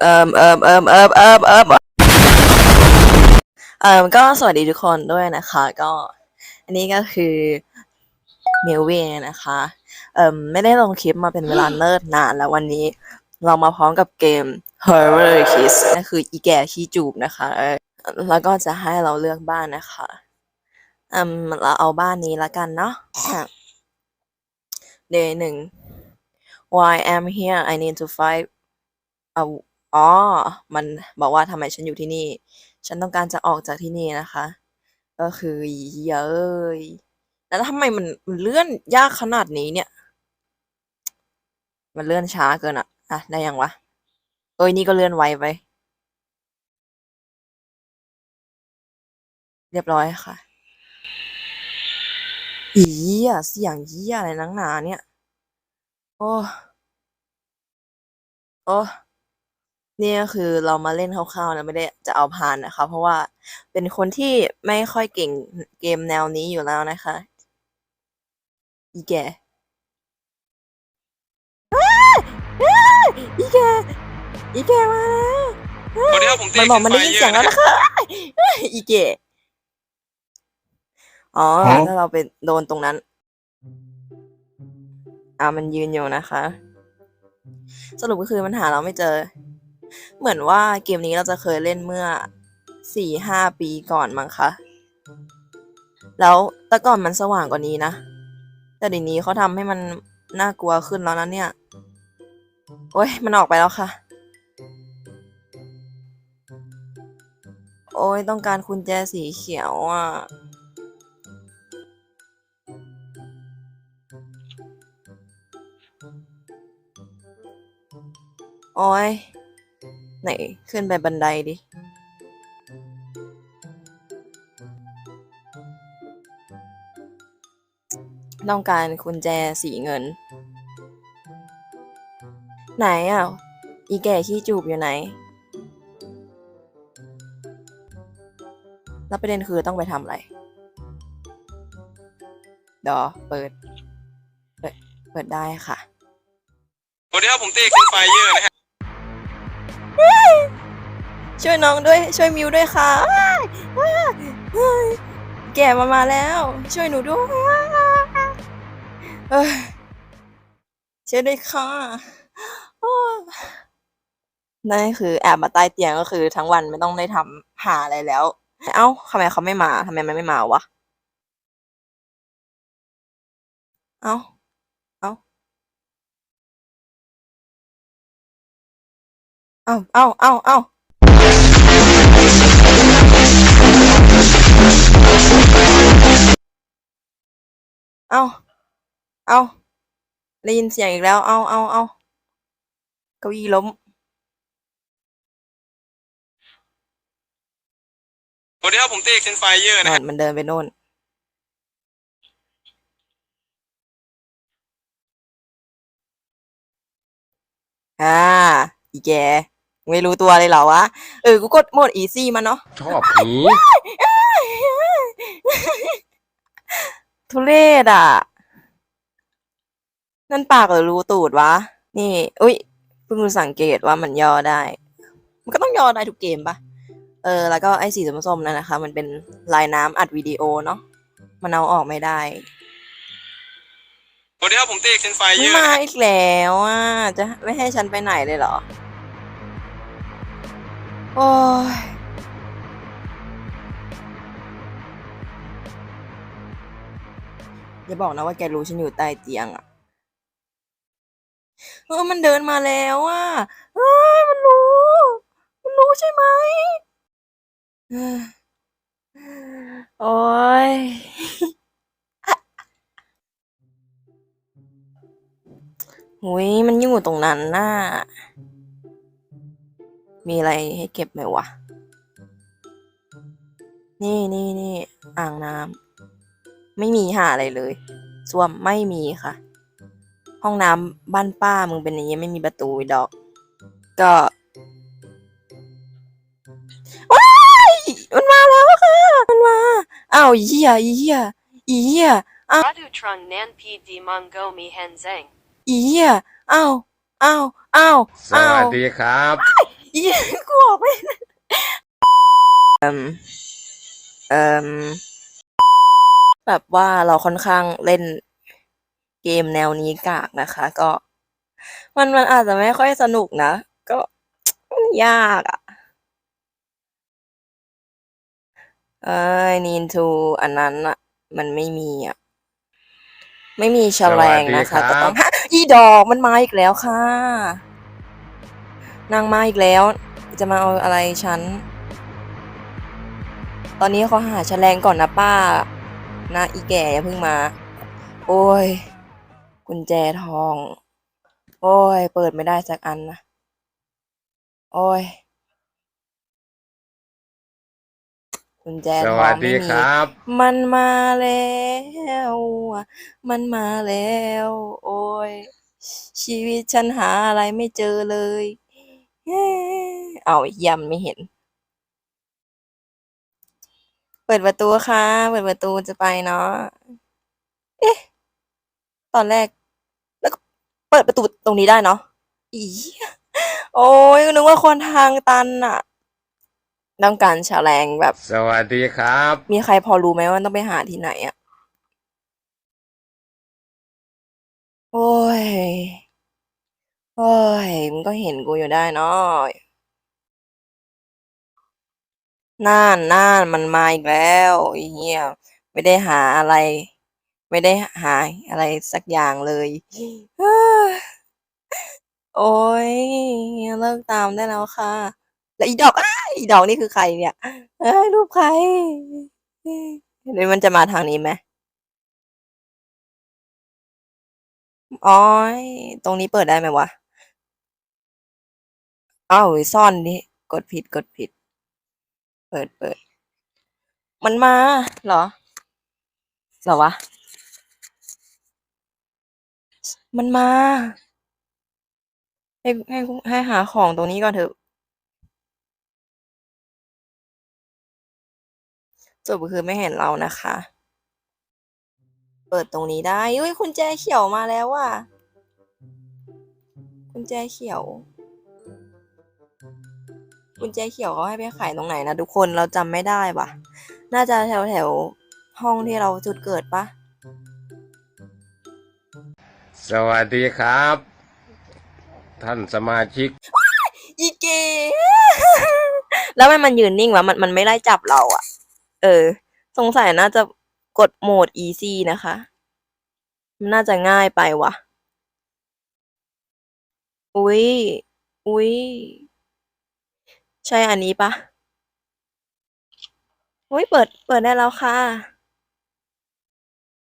เอิมเอิมเอิมเอิมเอิมเอิมเอิมก็สวัสดีทุกคนด้วยนะคะ ก็ อันนี้ก็คือมิวเวนะคะเอิมไม่ได้ลงคลิปมาเป็นเวลาเนิ่นนานแล้ววันนี้ เรามาพร้อมกับเกม Horror Kiss นั่นคืออีแก่ขี้จูบนะคะ แล้วก็จะให้เราเลือกบ้านนะคะเอืมเราเอาบ้านนี้ละกันเนาะ Day หนึ่ง Why am here I need to fight เอ๋อ มันบอกว่าทำไมฉันอยู่ที่นี่ ฉันต้องการจะออกจากที่นี่นะคะ ก็คือเย้ยแล้วทำไมมันมันเลื่อนยากขนาดนี้เนี่ย มันเลื่อนช้าเกินอะอะ ได้ยังวะ เอ้ยนี่ก็เลื่อนไวไป เรียบร้อยค่ะ อีอะเสียงเยี่ยอะไรนักหนาเนี่ย โอ้ โอ้ นี่ก็คือเรามาเล่นคร่าวๆนะไม่ได้จะเอาผ่านนะคะ เพราะว่าเป็นคนที่ไม่ค่อยเก่งเกมแนวนี้อยู่แล้วนะคะ อีแกอ้ายอ้ายอีแกอีแกมาแล้วสวัสดีครับผมมันบอกมันได้ยินเยเสียงแล้วนะคะอ้ายอีแกอ๋อฮะถ้าเราไปโดนตรงนั้น อ่ามันยืนอยู่นะคะ สรุปก็คือมันหาเราไม่เจอ เหมือนว่าเกมนี้เราจะเคยเล่นเมื่อสี่ห้าปีก่อนมั้งคะ แล้วแต่ก่อนมันสว่างกว่านี้นะ แต่เดี๋ยวนี้เขาทำให้มันน่ากลัวขึ้นแล้วนะเนี่ย โอ้ยมันออกไปแล้วค่ะ โอ้ยต้องการกุญแจสีเขียวอะ โอ้ย ไหน ขึ้นไปบันไดดิ ต้องการกุญแจสีเงิน ไหนอะ อีแก่ขี้จูบอยู่ไหน แล้วประเด็นคือต้องไปทำอะไร ดอ เปิด เปิดเปิดได้ค่ะ สวัสดีครับ ผมเต้เคนไฟเยอร์นะฮะ ช่วยน้องด้วยช่วยมิวด้วยค่ะอ้ายอ้ายแก่มามาแล้ว ช่วยหนูด้วยเอ้ยช่วยด้วยค่ะนั่นคือแอบมาใต้เตียงก็คือ ทั้งวันไม่ต้องได้ทำหาอะไรแล้ว เอ้าทำไมเขาไม่มาทำไมมันไม่มาวะ เอ้าเอ้าเอ้าเอ้าเอ้าเอ้า เอ้าเอ้าได้ยินเสียงอีกแล้ว เอ้าเอ้าเอ้าเก้าอี้ล้ม สวัสดีครับผมเต้เคนไฟเยอร์นะนอฮะนมันเดินไปโน่น อ่า อีแก ไม่รู้ตัวเลยเหรอวะ เออ กูกดโหมดอีซี่มาเนาะ ชอบผี ทุเรศอะ นั่นปากหรือรูตูดวะ นี่ อุ้ยเพิ่งรู้สังเกตว่ามันย่อได้ มันก็ต้องย่อได้ทุกเกมปะเออ แล้วก็ไอ้สีส้มๆนั่นนะคะ มันเป็นลายน้ำอัดวิดีโอเนาะ มันเอาออกไม่ได้สวัสดีครับผมเต้เคนไฟเยไม่อร์มานะฮะอีกแล้วอะ จะไม่ให้ฉันไปไหนเลยเหรอ โอ้ย อย่าบอกนะว่าแกรู้ฉันอยู่ใต้เตียงอะเออมันเดินมาแล้วอะเอ้ยมันรู้ มันรู้ใช่ไหมเอ้ยโอ้ยหุยมันอยู่ตรงนั้นน่ะ มีอะไรให้เก็บไหมวะ นี่นี่นี่อ่างน้ำ ไม่มีหาอะไรเลยส้วมไม่มีค่ะ ห้องน้ำบ้านป้ามึงเป็นอย่างงี้ไม่มีประตูอีดอก ก็ว้ายมันมาแล้วค่ะ มันมาอ้าวอีเหี้ยอีเหี้ยอีเหี้ย Radutron Nan P D Mongo Mi Henzeng. อีเหี้ยอ้าวอ้าวอ้าวสวัสดีครับ อีอีกูออกไปเอ่มเอ่ม แบบว่าเราค่อนข้างเล่นเกมแนวนี้กากนะคะ ก็ มันมันอาจจะไม่ค่อยสนุกนะ ก็มันยากอะเอ้ยนีนทูอันนั้นอะมันไม่มีอะไม่มีแฉลงนะคะ สวัสดีครับ ก็ต้องฮะอีดอกมันมาอีกแล้วค่ะ นางมาอีกแล้ว จะมาเอาอะไรฉัน ตอนนี้เขาหาแฉลงก่อนนะป้า นะอีแก่อย่าเพิ่งมา โอ้ย กุญแจทอง โอ้ย เปิดไม่ได้สักอันนะ โอ้ย กุญแจสทอวังสไม่ดีมีครับ มันมาแล้วอะมันมาแล้ว โอ้ย ชีวิตฉันหาอะไรไม่เจอเลยเฮ้เอาไอ้เหี้ยมนไม่เห็น เปิดประตูค่ะ เปิดประตูจะไปเนาะ เอ๊ะ ตอนแรก แล้วก็เปิดประตูตรงนี้ได้เนาะ อีเหี้ยโอ้ยนึกว่าคนทางตันอะต้องการแฉลงแบบ สวัสดีครับ มีใครพอรู้ไหมว่าต้องไปหาที่ไหนอะโอ้ย โอ้ยมึงก็เห็นกูอยู่ได้เนาะ น่าน น่าน มันมาอีกแล้วไอ้เหี้ย ไม่ได้หาอะไร ไม่ได้หาอะไรสักอย่างเลย โอ้ยเลิกตามได้แล้วค่ะ แล้วอีดอกอ,อีดอกนี่คือใครเนี่ย เอ้ยรูปใครหรือมันจะมาทางนี้ไหมอ๋อยตรงนี้เปิดได้ไหมวะอ้าวซ่อนดิกดผิดกดผิด เปิดเปิด มันมาเหรอ เหรอวะ มันมา ให้ให้ให้หาของตรงนี้ก่อนเถอะจบคือไม่เห็นเรานะคะ เปิดตรงนี้ได้ อุ้ยคุณแจเขียวมาแล้วว่ะคุณแจเขียว กุญแจเขียวเขาให้ไปขายตรงไหนนะทุกคนเราจำไม่ได้ว่ะ น่าจะแถวแถวห้องที่เราจุดเกิดปะสวัสดีครับ ท่านสมาชิกอีเกแล้วมันมันยืนนิ่งวะมันมันไม่ไล่จับเราอะเออ สงสัยน่าจะกดโหมด easy นะคะมันน่าจะง่ายไปว่ะอุ๊ยอุ๊ย ใช่อันนี้ปะอุ๊ยเปิด เปิดได้แล้วค่ะ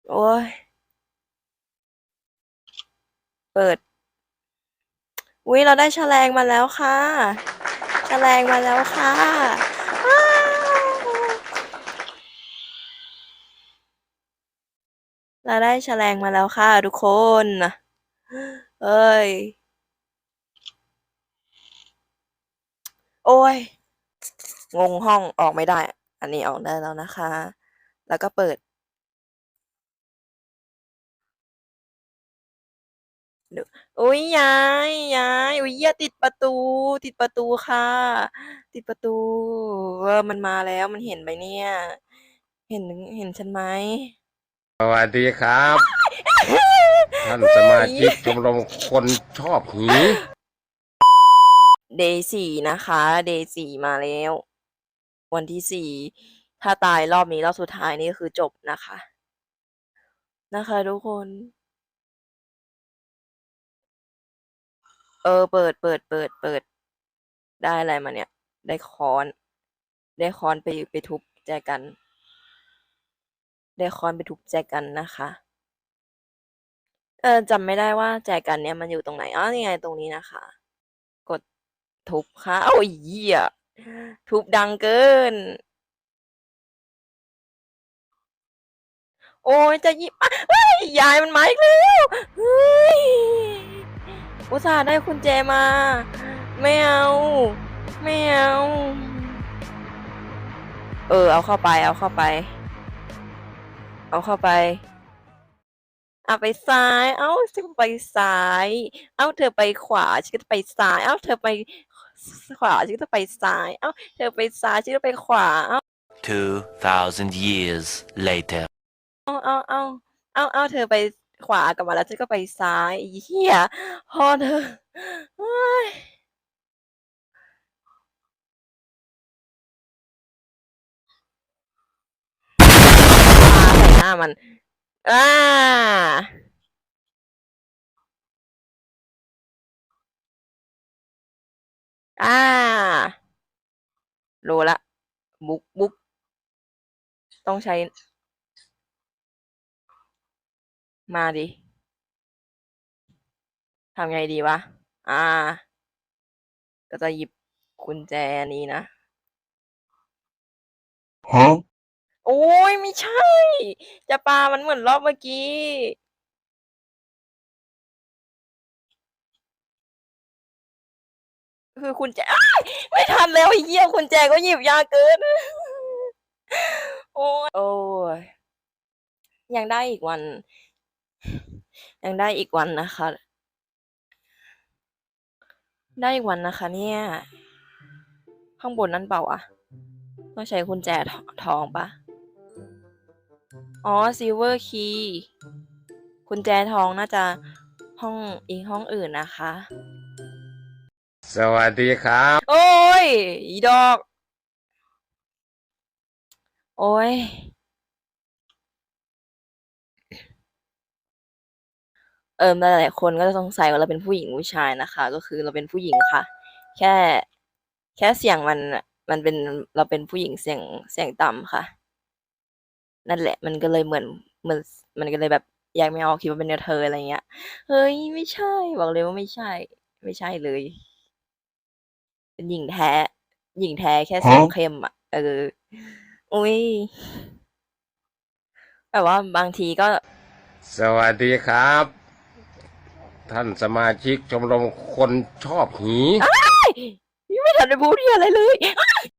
โอ้ย เปิด อุ๊ยเราได้แฉลงมาแล้วค่ะแฉลงมาแล้วค่ะ เราได้แฉลงมาแล้วค่ะ ทุกคน เอ้ย โอ้ย งงห้องออกไม่ได้ อันนี้ออกได้แล้วนะคะ แล้วก็เปิด อุ๊ยยายยายอุ๊ยอย่าติดประตู ติดประตูค่ะ ติดประตูเออมันมาแล้วมันเห็นไหมเนี่ย เห็นเห็นฉันไหมสวัสดีครับ ท่านสมาชิกชมรมคนชอบหี เดย์สี่นะคะ เดย์สี่มาแล้ว วันที่สี่ถ้าตายรอบนี้รอบสุดท้ายนี่คือจบนะคะ นะคะทุกคน เออ เปิดเปิดเปิดเปิด ได้อะไรมาเนี่ย ได้ค้อน ได้ค้อนไปไปทุบแจกัน ได้ค้อนไปทุบแจกันนะคะเออจำไม่ได้ว่าแจกันเนี่ยมันอยู่ตรงไหนอ๋อนี่ไงตรงนี้นะคะ ทุบค่ะโอ้ยเหี้ยทุบดังเกิน โอ้ยจะยิบอะเฮ้ยยายมันมาอีกแล้วเฮ้ยอุตส่าห์ได้คุณแจมา ไม่เอาไม่เอาเออ เอาเข้าไป เอาเข้าไป เอาเข้าไปเอาไปซ้าย เอาฉันไปซ้าย เอาเธอไปขวาฉันก็ไปซ้าย เอาเธอไป ขวาฉันก็จะไปซ้าย เอ้า เธอไปซ้ายฉันก็ไปขวา เอ้า 2,000 years later. เอาเอาเอาเอาเอาเธอไปขวากลับมาแล้วฉันก็ไปซ้ายอีเหี้ยพอเธอเฮ้ยปาใส่หน้ามัน อ่า อ่ารู้ละ บุ๊กบุ๊กต้องใช้ มาดิ ทำไงดีวะ อ่า ก็จะหยิบกุญแจนี้นะ Huh? โอ้ยไม่ใช่ จะปามันเหมือนรอบเมื่อกี้ คือคุณแจอ้ายไม่ทันแล้วไอ้เหี้ยคุณแจก็หยิบยากเกิน โอ้ยโอ้ยยังได้อีกวัน ยังได้อีกวันนะคะ ได้อีกวันนะคะ เนี่ย ข้างบนนั้นเปล่าอะต้องใช้กุญแจททองปะอ๋อซิลเวอร์คีย์กุญแจทองน่าจะห้องอีกห้องอื่นนะคะ สวัสดีครับ โอ้ย อีดอก โอ้ย เอิมหลายๆคนก็จะสงสัยว่าเราเป็นผู้หญิงผู้ชายนะคะ ก็คือเราเป็นผู้หญิงค่ะ แค่ แค่เสียงมัน มันเป็น เราเป็นผู้หญิงเสียง เสียงต่ำค่ะ นั่นแหละ มันก็เลยเหมือน เหมือน มันก็เลยแบบแยกไม่ออกคิดว่าเป็นเธออะไรเงี้ย เฮ้ย ไม่ใช่ บอกเลยว่าไม่ใช่ ไม่ใช่เลย เป็นหญิงแท้ หญิงแท้แค่เสียงฮะเข้มอะเอออุ้ยแบบว่าบางทีก็ สวัสดีครับ ท่านสมาชิกชมรมคนชอบหีไม่ทันได้พูดที่อะไรเลย